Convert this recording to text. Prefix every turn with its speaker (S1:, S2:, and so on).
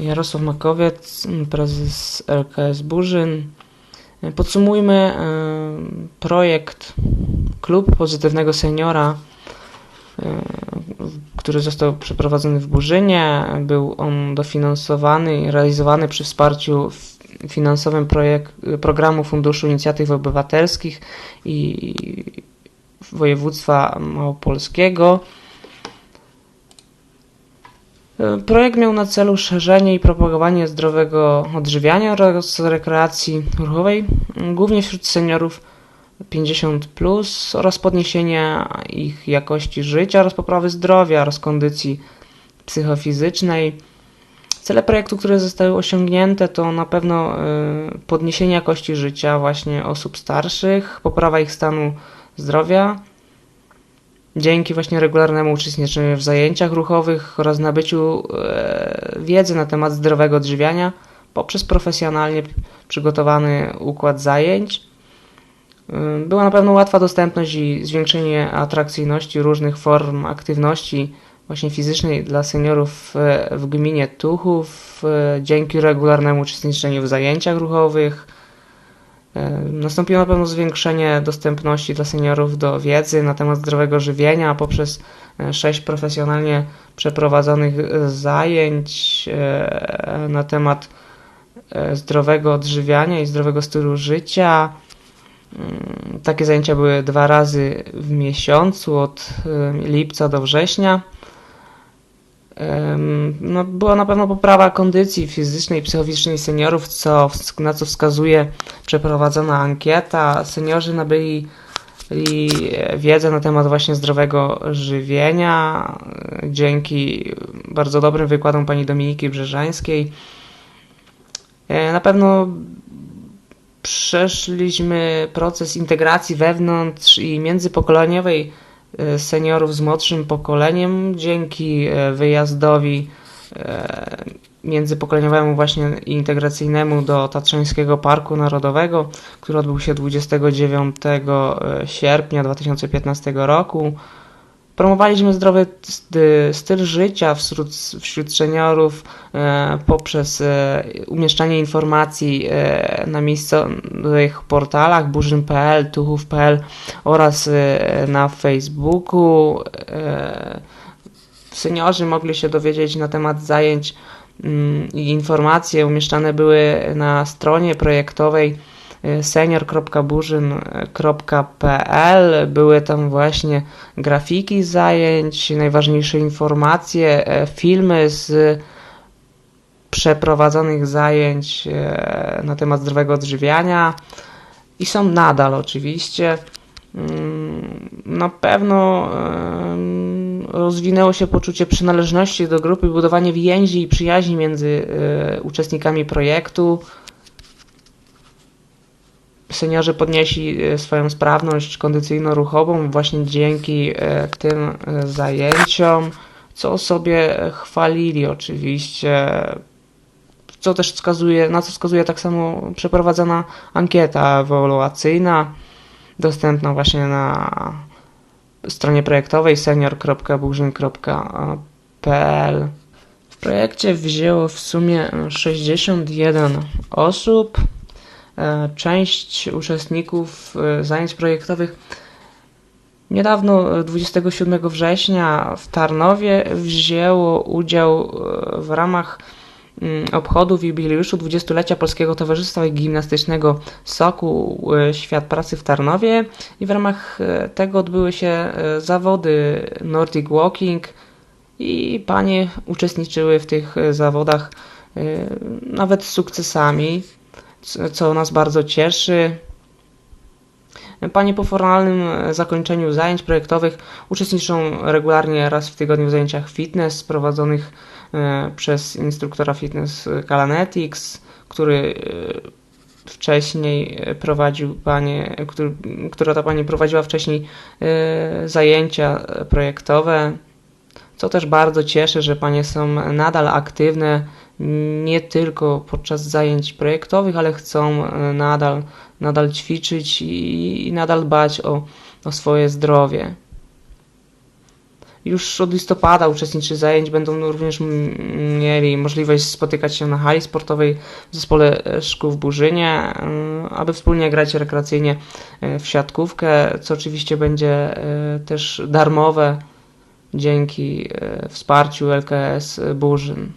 S1: Jarosław Makowiec, prezes LKS Burzyn. Podsumujmy e, projekt Klub Pozytywnego Seniora, e, który został przeprowadzony w Burzynie. Był on dofinansowany i realizowany przy wsparciu finansowym projekt, programu Funduszu Inicjatyw Obywatelskich i województwa małopolskiego. Projekt miał na celu szerzenie i propagowanie zdrowego odżywiania oraz rekreacji ruchowej, głównie wśród seniorów 50 plus oraz podniesienie ich jakości życia oraz poprawy zdrowia oraz kondycji psychofizycznej. Cele projektu, które zostały osiągnięte, to na pewno y, podniesienie jakości życia właśnie osób starszych, poprawa ich stanu zdrowia, dzięki właśnie regularnemu uczestniczeniu w zajęciach ruchowych oraz nabyciu e, wiedzy na temat zdrowego odżywiania poprzez profesjonalnie przygotowany układ zajęć. E, była na pewno łatwa dostępność i zwiększenie atrakcyjności różnych form aktywności właśnie fizycznej dla seniorów w gminie Tuchów dzięki regularnemu uczestniczeniu w zajęciach ruchowych, E, nastąpiło na pewno zwiększenie dostępności dla seniorów do wiedzy na temat zdrowego żywienia poprzez e, sześć profesjonalnie przeprowadzonych zajęć e, na temat zdrowego odżywiania i zdrowego stylu życia. Mm, takie zajęcia były dwa razy w miesiącu od lipca do września. No, była na pewno poprawa kondycji fizycznej i psychofizycznej seniorów, co, na co wskazuje przeprowadzona ankieta. Seniorzy nabyli wiedzę na temat właśnie zdrowego żywienia dzięki bardzo dobrym wykładom pani Dominiki Brzeżańskiej. E, na pewno przeszliśmy proces integracji wewnątrz i międzypokoleniowej E, seniorów z młodszym pokoleniem dzięki e, wyjazdowi e, międzypokoleniowemu właśnie integracyjnemu do Tatrzańskiego Parku Narodowego, który odbył się 29 sierpnia 2015 roku. Promowaliśmy zdrowy styl życia wśród, wśród seniorów e, poprzez e, umieszczanie informacji e, na miejscowych portalach burzyn.pl, tuchów.pl oraz na Facebooku. Seniorzy mogli się dowiedzieć na temat zajęć mm, i informacje umieszczane były na stronie projektowej senior.burzyn.pl. Były tam właśnie grafiki zajęć, najważniejsze informacje, e, filmy z przeprowadzonych zajęć e, na temat zdrowego odżywiania i są nadal oczywiście. Mm, na pewno rozwinęło się poczucie przynależności do grupy, budowanie więzi i przyjaźni między e, uczestnikami projektu seniorzy podnieśli e, swoją sprawność kondycyjno-ruchową właśnie dzięki e, tym e, zajęciom, co sobie chwalili oczywiście, co też wskazuje, na co wskazuje tak samo przeprowadzona ankieta ewaluacyjna, dostępna właśnie na stronie projektowej senior.burzyn.pl. W projekcie wzięło w sumie 61 osób. E, część uczestników e, zajęć projektowych niedawno, 27 września w Tarnowie wzięło udział e, w ramach mm, obchodów jubileuszu 20-lecia Polskiego Towarzystwa Gimnastycznego SOKU Świat Pracy w Tarnowie i w ramach tego odbyły się zawody Nordic Walking i panie uczestniczyły w tych zawodach nawet z sukcesami co nas bardzo cieszy. Po formalnym zakończeniu zajęć projektowych uczestniczą regularnie raz w tygodniu w zajęciach fitness prowadzonych e, przez instruktora fitness Kalanetics, który e, wcześniej prowadził panie, który, która ta pani prowadziła wcześniej e, zajęcia projektowe, co też bardzo cieszy, że panie są nadal aktywne nie tylko podczas zajęć projektowych, ale chcą e, nadal, nadal ćwiczyć i, i nadal dbać o, o swoje zdrowie. Już od listopada uczestnicy zajęć będą również mieli możliwość spotykać się na hali sportowej w zespole e, szkół w Burzynie, y, aby wspólnie grać rekreacyjnie e, w siatkówkę, co oczywiście będzie e, też darmowe dzięki e, wsparciu LKS Burzyn.